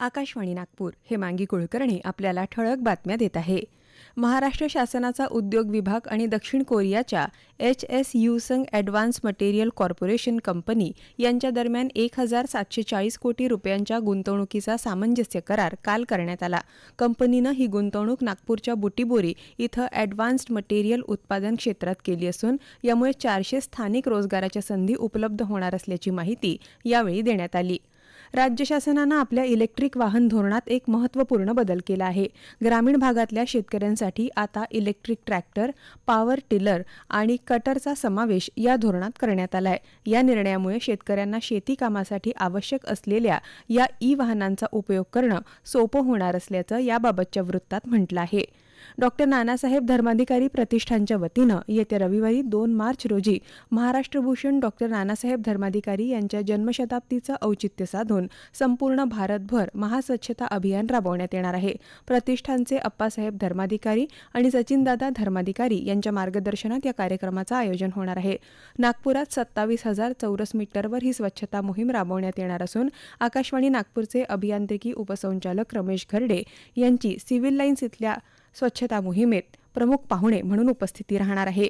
आकाशवाणी नागपूर हे मांगी कुलकर्णी आपल्याला ठळक बातम्या देत आहे. महाराष्ट्र शासनाचा उद्योग विभाग आणि दक्षिण कोरियाच्या H S Hyosung advance material corporation company यांच्या दरम्यान एक हजार सातशे चाळीस कोटी रुपयांच्या गुंतवणुकीचा सामंजस्य करार काल करण्यात आला. कंपनीनं ही गुंतवणूक नागपूरच्या बुटीबोरी इथं ॲडव्हान्स्ड मटेरियल उत्पादन क्षेत्रात केली असून यामुळे चारशे स्थानिक रोजगाराच्या संधी उपलब्ध होणार असल्याची माहिती यावेळी देण्यात आली. राज्य शासनानं आपल्या इलेक्ट्रिक वाहन धोरणात एक महत्त्वपूर्ण बदल केला आहे. ग्रामीण भागातल्या शेतकऱ्यांसाठी आता इलेक्ट्रिक ट्रॅक्टर पॉवर टिलर आणि कटरचा समावेश या धोरणात करण्यात आलाय. या निर्णयामुळे शेतकऱ्यांना शेती कामासाठी आवश्यक असलेल्या या ई वाहनांचा उपयोग करणं सोपं होणार असल्याचं याबाबतच्या वृत्तात म्हटलं आहे. डॉक्टर नानासाहेब धर्माधिकारी प्रतिष्ठानच्या वतीनं येत्या रविवारी दोन मार्च रोजी महाराष्ट्रभूषण डॉक्टर नानासाहेब धर्माधिकारी यांच्या जन्मशताब्दीचं औचित्य साधून संपूर्ण भारतभर महास्वच्छता अभियान राबवण्यात येणार आहे. प्रतिष्ठानचे अप्पासाहेब धर्माधिकारी आणि सचिनदादा धर्माधिकारी यांच्या मार्गदर्शनात या कार्यक्रमाचं आयोजन होणार आहे. नागपुरात सत्तावीस हजार चौरस मीटरवर ही स्वच्छता मोहीम राबवण्यात येणार असून आकाशवाणी नागपूरचे अभियांत्रिकी उपसंचालक रमेश घरडे यांची सिव्हिल लाईन्स इथल्या स्वच्छता मोहिमेत प्रमुख पाहुणे म्हणून उपस्थिती राहणार आहे.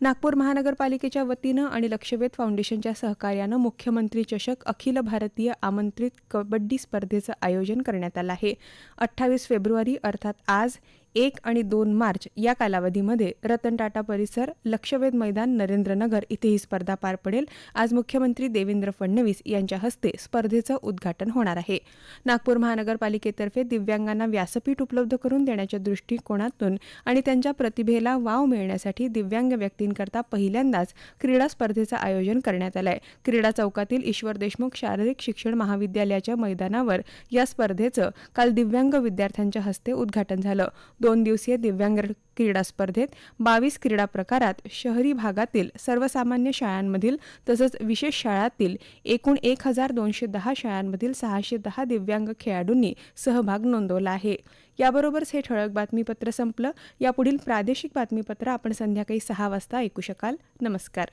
नागपूर महानगरपालिकेच्या वतीनं आणि लक्षवेध फाउंडेशनच्या सहकार्यानं मुख्यमंत्री चषक अखिल भारतीय आमंत्रित कबड्डी स्पर्धेचं आयोजन करण्यात आलं आहे. अठ्ठावीस फेब्रुवारी अर्थात आज एक आणि दोन मार्च या कालावधीमध्ये रतन टाटा परिसर लक्षवेध मैदान नरेंद्रनगर इथे ही स्पर्धा पार पडेल. आज मुख्यमंत्री देवेंद्र फडणवीस यांच्या हस्ते स्पर्धेचं उद्घाटन होणार आहे. नागपूर महानगरपालिकेतर्फे दिव्यांगांना व्यासपीठ उपलब्ध करून देण्याच्या दृष्टिकोनातून आणि त्यांच्या प्रतिभेला वाव मिळण्यासाठी दिव्यांग व्यक्तींकरता पहिल्यांदाच क्रीडा स्पर्धेचं आयोजन करण्यात आलं आहे क्रीडा चौकातील ईश्वर देशमुख शारीरिक शिक्षण महाविद्यालयाच्या मैदानावर या स्पर्धेचं काल दिव्यांग विद्यार्थ्यांच्या हस्ते उद्घाटन झालं. दोन दिवसीय दिव्यांग क्रीडा स्पर्धेत बावीस क्रीडा प्रकारात शहरी भागातील सर्वसामान्य शाळांमधील तसंच विशेष शाळांतील एकूण एक हजार दोनशे दहा शाळांमधील सहाशे दहा दिव्यांग खेळाडूंनी सहभाग नोंदवला आहे. याबरोबरच हे ठळक बातमीपत्र संपलं. यापुढील प्रादेशिक बातमीपत्र आपण संध्याकाळी सहा वाजता ऐकू शकाल. नमस्कार.